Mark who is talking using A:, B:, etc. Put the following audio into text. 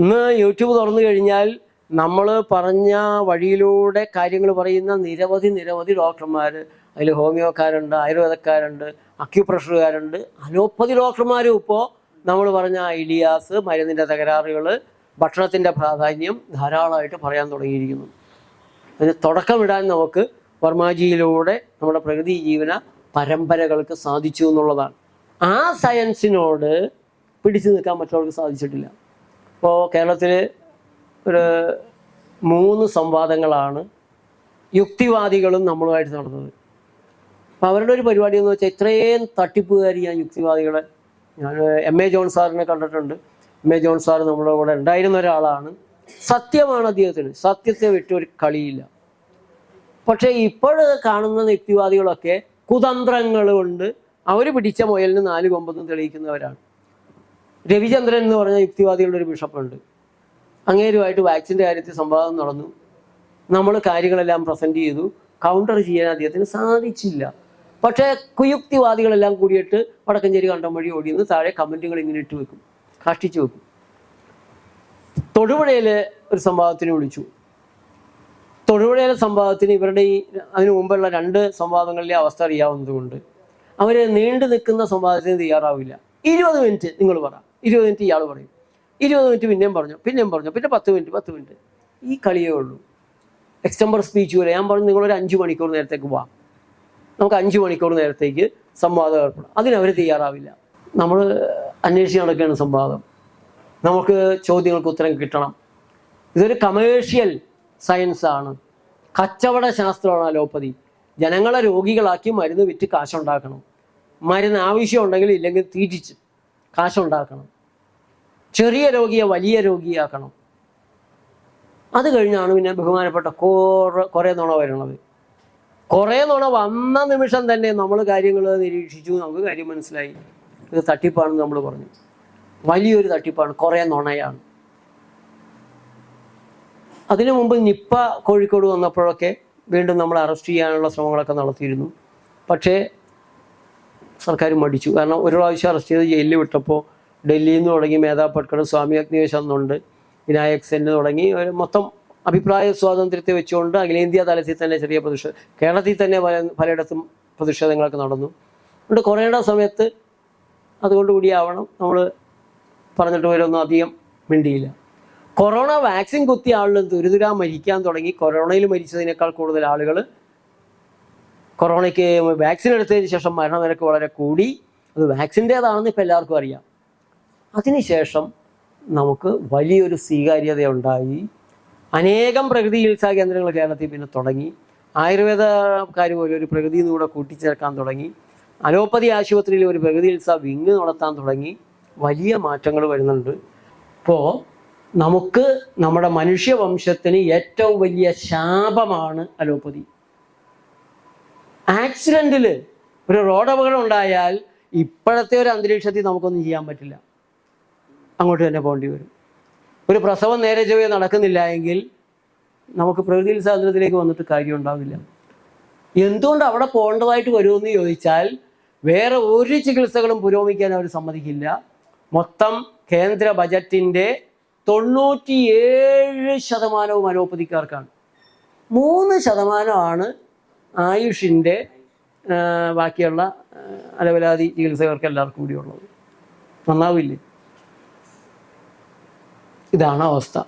A: ഇന്ന് യൂട്യൂബ് തുറന്നു കഴിഞ്ഞാൽ നമ്മൾ പറഞ്ഞ വഴിയിലൂടെ കാര്യങ്ങൾ പറയുന്ന നിരവധി നിരവധി ഡോക്ടർമാർ അതിൽ ഹോമിയോക്കാരുണ്ട് ആയുർവേദക്കാരുണ്ട് അക്യുപ്രഷറുകാരുണ്ട്. അലോപ്പതി ഡോക്ടർമാരും ഇപ്പോൾ നമ്മൾ പറഞ്ഞ ഐഡിയാസ് മരുന്നിന്റെ തകരാറുകൾ ഭക്ഷണത്തിന്റെ പ്രാധാന്യം ധാരാളമായിട്ട് പറയാൻ തുടങ്ങിയിരിക്കുന്നു. അതിന് തുടക്കമിടാൻ നമുക്ക് വർമാജിയിലൂടെ നമ്മുടെ പ്രകൃതി ജീവന പരമ്പരകൾക്ക് സാധിച്ചു എന്നുള്ളതാണ്. ആ സയൻസിനോട് പിടിച്ചു നിൽക്കാൻ മറ്റുള്ളവർക്ക് സാധിച്ചിട്ടില്ല. ഇപ്പോൾ കേരളത്തിൽ ഒരു മൂന്ന് സംവാദങ്ങളാണ് യുക്തിവാദികളും നമ്മളുമായിട്ട് നടന്നത്. അപ്പോൾ അവരുടെ ഒരു പരിപാടി എന്ന് വെച്ചാൽ ഇത്രയും തട്ടിപ്പുകാരിയാണ് യുക്തിവാദികളെ ഞാൻ എം എ ജോൺ സാറിനെ കണ്ടിട്ടുണ്ട്. എം എ ജോൺ സാർ നമ്മുടെ കൂടെ ഉണ്ടായിരുന്ന ഒരാളാണ്. സത്യമാണ് അദ്ദേഹത്തിന്. സത്യത്തെ വിട്ടൊരു കളിയില്ല. പക്ഷേ ഇപ്പോൾ കാണുന്ന യുക്തിവാദികളൊക്കെ കുതന്ത്രങ്ങളുണ്ട് അവർ പിടിച്ച മുയലിന് നാല് കൊമ്പതും തെളിയിക്കുന്നവരാണ്. രവിചന്ദ്രൻ എന്ന് പറഞ്ഞ യുക്തിവാദികളുടെ ഒരു ബിഷപ്പുണ്ട്. അങ്ങേരുമായിട്ട് വാക്സിന്റെ കാര്യത്തിൽ സംവാദം നടന്നു. നമ്മൾ കാര്യങ്ങളെല്ലാം പ്രസന്റ് ചെയ്തു. കൗണ്ടർ ചെയ്യാൻ അദ്ദേഹത്തിന് സാധിച്ചില്ല. പക്ഷേ കുയുക്തിവാദികളെല്ലാം കൂടിയിട്ട് വടക്കഞ്ചേരി കണ്ടം വഴി ഓടിയെന്ന് താഴെ കമന്റുകൾ ഇങ്ങനെ ഇട്ട് വെക്കും. കാഷ്ടിച്ചു വെക്കും. തൊടുപുഴയിൽ ഒരു സംവാദത്തിന് വിളിച്ചു. തൊടുപുഴയിലെ സംവാദത്തിന് ഇവരുടെ ഈ അതിനു മുമ്പുള്ള രണ്ട് സംവാദങ്ങളിലെ അവസ്ഥ അറിയാവുന്നതുകൊണ്ട് അവർ നീണ്ടു നിൽക്കുന്ന സംവാദത്തിന് തയ്യാറാവില്ല. ഇരുപത് മിനിറ്റ് നിങ്ങൾ പറ. ഇരുപത് മിനിറ്റ് ഇയാൾ പറയും. ഇരുപത് മിനിറ്റ് പിന്നെയും പറഞ്ഞു പിന്നെയും പറഞ്ഞു പിന്നെ പത്ത് മിനിറ്റ് പത്ത് മിനിറ്റ്. ഈ കളിയേ ഉള്ളൂ. എക്സ്റ്റംബർ സ്പീച്ച് പോലെ ഞാൻ പറഞ്ഞു നിങ്ങളൊരു അഞ്ച് മണിക്കൂർ നേരത്തേക്ക് വാ. നമുക്ക് അഞ്ച് മണിക്കൂർ നേരത്തേക്ക് സംവാദം ഏർപ്പെടാം. അതിനവർ തയ്യാറാവില്ല. നമ്മൾ അന്വേഷിച്ച് നടക്കുകയാണ് സംവാദം. നമുക്ക് ചോദ്യങ്ങൾക്ക് ഉത്തരം കിട്ടണം. ഇതൊരു കമേഴ്ഷ്യൽ സയൻസ് ആണ്. കച്ചവട ശാസ്ത്രമാണ് അലോപ്പതി. ജനങ്ങളെ രോഗികളാക്കി മരുന്ന് വിറ്റ് കാശുണ്ടാക്കണം. മരുന്ന് ആവശ്യമുണ്ടെങ്കിൽ ഇല്ലെങ്കിൽ തീറ്റിച്ച്. കാശുണ്ടാക്കണം. ചെറിയ രോഗിയെ വലിയ രോഗിയാക്കണം. അത് കഴിഞ്ഞാണ് പിന്നെ ബഹുമാനപ്പെട്ട കുറേ കുറേ നുണ വരുന്നത്. കുറേ നുണ വന്ന നിമിഷം തന്നെ നമ്മൾ കാര്യങ്ങൾ നിരീക്ഷിച്ചു. നമുക്ക് കാര്യം മനസ്സിലായി. ഇത് തട്ടിപ്പാണെന്ന് നമ്മൾ പറഞ്ഞു. വലിയൊരു തട്ടിപ്പാണ്. കുറേ നുണയാണ്. അതിനു മുമ്പ് നിപ്പ കോഴിക്കോട് വന്നപ്പോഴൊക്കെ വീണ്ടും നമ്മൾ അറസ്റ്റ് ചെയ്യാനുള്ള ശ്രമങ്ങളൊക്കെ നടത്തിയിരുന്നു. പക്ഷേ സർക്കാർ മടിച്ചു. കാരണം ഒരു പ്രാവശ്യം അറസ്റ്റ് ചെയ്ത് ജയിലിൽ വിട്ടപ്പോൾ ഡൽഹിയിൽ നിന്ന് തുടങ്ങി മേധാ സ്വാമി അഗ്നിവേശ് അന്നുണ്ട് വിനായക് സെന്ന് തുടങ്ങി ഒരു മൊത്തം അഭിപ്രായ സ്വാതന്ത്ര്യത്തെ വെച്ചുകൊണ്ട് അഖിലേന്ത്യാ തലത്തിൽ തന്നെ ചെറിയ പ്രതിഷേധം കേരളത്തിൽ തന്നെ പല പലയിടത്തും പ്രതിഷേധങ്ങളൊക്കെ നടന്നു. അതുകൊണ്ട് കൊറോണ സമയത്ത് അതുകൊണ്ട് കൂടിയാവണം നമ്മൾ പറഞ്ഞിട്ട് വരൊന്നും അധികം മിണ്ടിയില്ല. കൊറോണ വാക്സിൻ കുത്തിയ ആളുകൾ ദുരിതുരാ മരിക്കാൻ തുടങ്ങി. കൊറോണയിൽ മരിച്ചതിനേക്കാൾ കൂടുതൽ ആളുകൾ കൊറോണയ്ക്ക് വാക്സിൻ എടുത്തതിന് ശേഷം മരണനിരക്ക് വളരെ കൂടി. അത് വാക്സിന്റേതാണെന്ന് ഇപ്പം എല്ലാവർക്കും അറിയാം. അതിനുശേഷം നമുക്ക് വലിയൊരു സ്വീകാര്യത ഉണ്ടായി. അനേകം പ്രകൃതി ചികിത്സാ കേന്ദ്രങ്ങൾ കേരളത്തിൽ പിന്നെ തുടങ്ങി. ആയുർവേദക്കാർ പോലും ഒരു പ്രകൃതിയിൽ കൂടെ കൂട്ടിച്ചേർക്കാൻ തുടങ്ങി. അലോപ്പതി ആശുപത്രിയിൽ ഒരു പ്രകൃതി ചികിത്സാ വിങ് നടത്താൻ തുടങ്ങി. വലിയ മാറ്റങ്ങൾ വരുന്നുണ്ട്. ഇപ്പോൾ നമുക്ക് നമ്മുടെ മനുഷ്യവംശത്തിന് ഏറ്റവും വലിയ ശാപമാണ് അലോപ്പതി. ആക്സിഡന്റിൽ ഒരു റോഡ് അപകടം ഉണ്ടായാൽ ഇപ്പോഴത്തെ ഒരു അന്തരീക്ഷത്തിൽ നമുക്കൊന്നും ചെയ്യാൻ പറ്റില്ല. അങ്ങോട്ട് തന്നെ പോകേണ്ടി വരും. ഒരു പ്രസവം നേരെ ചൊവ്വേ നടക്കുന്നില്ല എങ്കിൽ നമുക്ക് പ്രകൃതി സ്വാതന്ത്ര്യത്തിലേക്ക് വന്നിട്ട് കാര്യം ഉണ്ടാവില്ല. എന്തുകൊണ്ട് അവിടെ പോകേണ്ടതായിട്ട് വരുമെന്ന് ചോദിച്ചാൽ വേറെ ഒരു ചികിത്സകളും പുരോഗമിക്കാൻ അവർ സമ്മതിക്കില്ല. മൊത്തം കേന്ദ്ര ബജറ്റിന്റെ തൊണ്ണൂറ്റിയേഴ് ശതമാനവും അലോപ്പതിക്കാർക്കാണ്. മൂന്ന് ശതമാനമാണ് ആയുഷിന്റെ ബാക്കിയുള്ള അലവലാതി ചികിത്സകർക്ക് എല്ലാവർക്കും കൂടി ഉള്ളത്. നന്നാവില്ലേ? ഇതാണ് അവസ്ഥ.